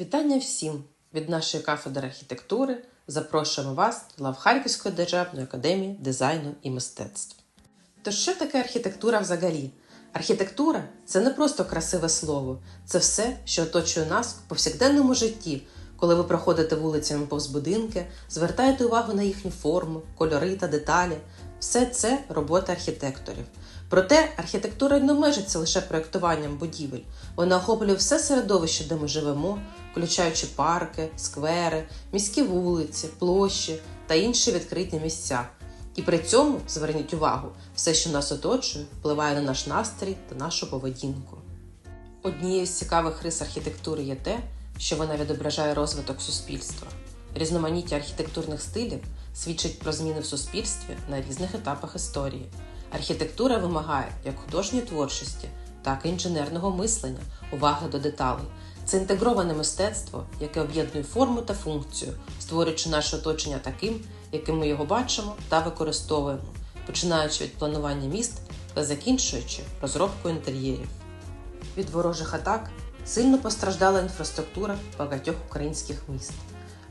Вітання всім від нашої кафедри архітектури. Запрошуємо вас до лав Харківської державної академії дизайну і мистецтв. То що таке архітектура взагалі? Архітектура це не просто красиве слово, це все, що оточує нас у повсякденному житті, коли ви проходите вулицями повз будинки, звертаєте увагу на їхню форму, кольори та деталі. Все це робота архітекторів. Проте архітектура не межиться лише проєктуванням будівель. Вона охоплює все середовище, де ми живемо, включаючи парки, сквери, міські вулиці, площі та інші відкриті місця. І при цьому зверніть увагу, все, що нас оточує, впливає на наш настрій та нашу поведінку. Однією з цікавих рис архітектури є те, що вона відображає розвиток суспільства. Різноманіття архітектурних стилів свідчить про зміни в суспільстві на різних етапах історії. Архітектура вимагає як художньої творчості, так і інженерного мислення, уваги до деталей. Це інтегроване мистецтво, яке об'єднує форму та функцію, створюючи наше оточення таким, яким ми його бачимо та використовуємо, починаючи від планування міст та закінчуючи розробкою інтер'єрів. Від ворожих атак сильно постраждала інфраструктура багатьох українських міст.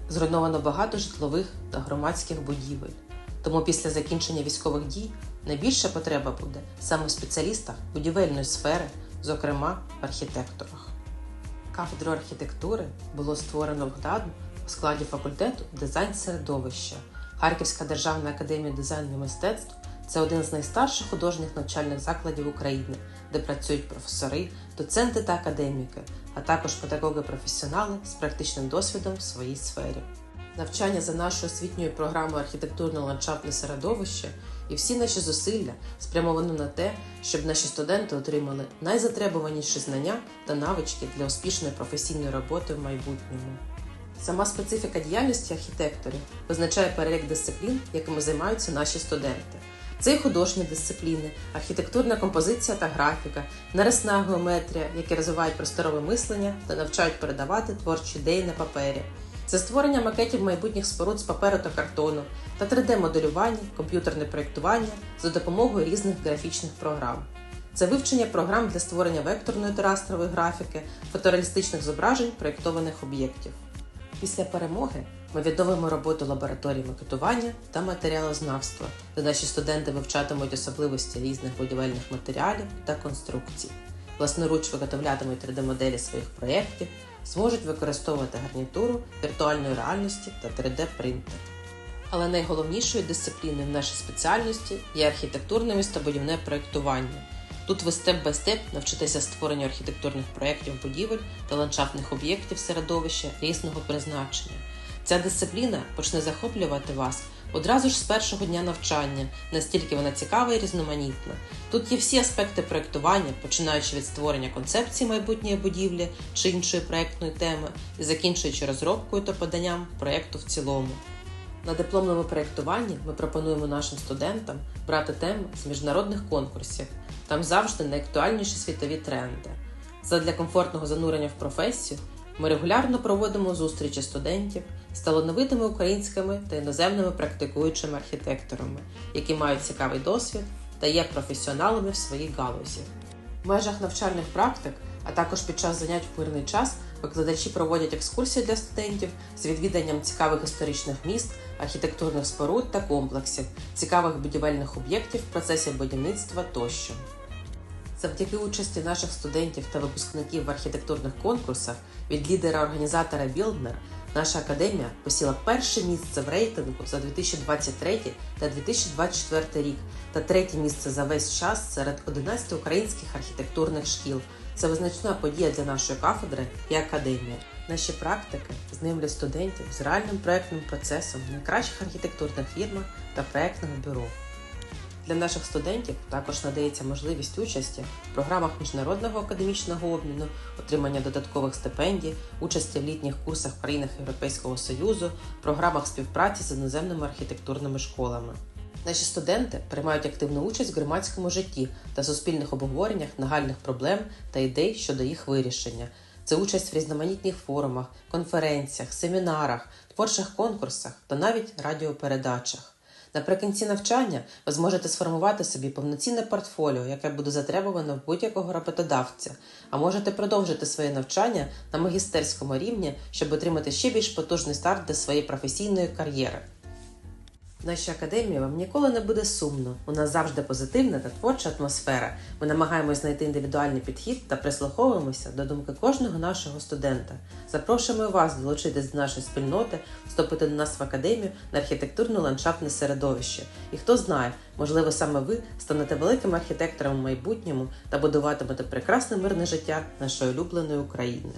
Зруйновано багато житлових та громадських будівель. Тому після закінчення військових дій найбільша потреба буде саме в спеціалістах будівельної сфери, зокрема в архітекторах. Кафедру архітектури було створено в ГДАД у складі факультету дизайн середовища. Харківська державна академія дизайну і мистецтв це один з найстарших художніх навчальних закладів України, де працюють професори, доценти та академіки, а також педагоги-професіонали з практичним досвідом в своїй сфері. Навчання за нашою освітньою програмою архітектурно-ландшафтне середовище і всі наші зусилля спрямовані на те, щоб наші студенти отримали найзатребуваніші знання та навички для успішної професійної роботи в майбутньому. Сама специфіка діяльності архітекторів визначає перелік дисциплін, якими займаються наші студенти. Це і художні дисципліни, архітектурна композиція та графіка, нарисна геометрія, які розвивають просторове мислення та навчають передавати творчі ідеї на папері. Це створення макетів майбутніх споруд з паперу та картону та 3D-моделювання, комп'ютерне проєктування за допомогою різних графічних програм. Це вивчення програм для створення векторної та растрової графіки, фотореалістичних зображень проєктованих об'єктів. Після перемоги ми відновимо роботу лабораторії макетування та матеріалознавства, де наші студенти вивчатимуть особливості різних будівельних матеріалів та конструкцій, власноруч виготовлятимуть 3D-моделі своїх проєктів, зможуть використовувати гарнітуру віртуальної реальності та 3D-принтер. Але найголовнішою дисципліною в нашій спеціальності є архітектурне містобудівне проєктування. Тут ви степ бай степ навчитеся створенню архітектурних проєктів будівель та ландшафтних об'єктів середовища різного призначення. Ця дисципліна почне захоплювати вас одразу ж з першого дня навчання, настільки вона цікава і різноманітна. Тут є всі аспекти проєктування, починаючи від створення концепції майбутньої будівлі чи іншої проєктної теми, і закінчуючи розробкою та поданням проєкту в цілому. На дипломному проєктуванні ми пропонуємо нашим студентам брати теми з міжнародних конкурсів. Там завжди найактуальніші світові тренди. Задля комфортного занурення в професію ми регулярно проводимо зустрічі студентів з талановитими українськими та іноземними практикуючими архітекторами, які мають цікавий досвід та є професіоналами в своїй галузі. В межах навчальних практик, а також під час занять в мирний час, викладачі проводять екскурсії для студентів з відвіданням цікавих історичних міст, архітектурних споруд та комплексів, цікавих будівельних об'єктів в процесі будівництва тощо. Завдяки участі наших студентів та випускників в архітектурних конкурсах від лідера-організатора Білднер наша академія посіла перше місце в рейтингу за 2023 та 2024 рік та третє місце за весь час серед 11 українських архітектурних шкіл. Це визначна подія для нашої кафедри і академії. Наші практики знайомлять студентів з реальним проектним процесом в найкращих архітектурних фірмах та проектних бюро. Для наших студентів також надається можливість участі в програмах міжнародного академічного обміну, отримання додаткових стипендій, участі в літніх курсах в країнах Європейського Союзу, програмах співпраці з іноземними архітектурними школами. Наші студенти приймають активну участь в громадському житті та суспільних обговореннях нагальних проблем та ідей щодо їх вирішення. Це участь в різноманітних форумах, конференціях, семінарах, творчих конкурсах та навіть радіопередачах. Наприкінці навчання ви зможете сформувати собі повноцінне портфоліо, яке буде затребувано в будь-якого роботодавця, а можете продовжити своє навчання на магістерському рівні, щоб отримати ще більш потужний старт для своєї професійної кар'єри. В нашій академії вам ніколи не буде сумно. У нас завжди позитивна та творча атмосфера. Ми намагаємось знайти індивідуальний підхід та прислуховуємося до думки кожного нашого студента. Запрошуємо вас долучитись до нашої спільноти, вступити до нас в академію на архітектурно-ландшафтне середовище. І хто знає, можливо, саме ви станете великим архітектором у майбутньому та будуватимете прекрасне мирне життя нашої улюбленої України.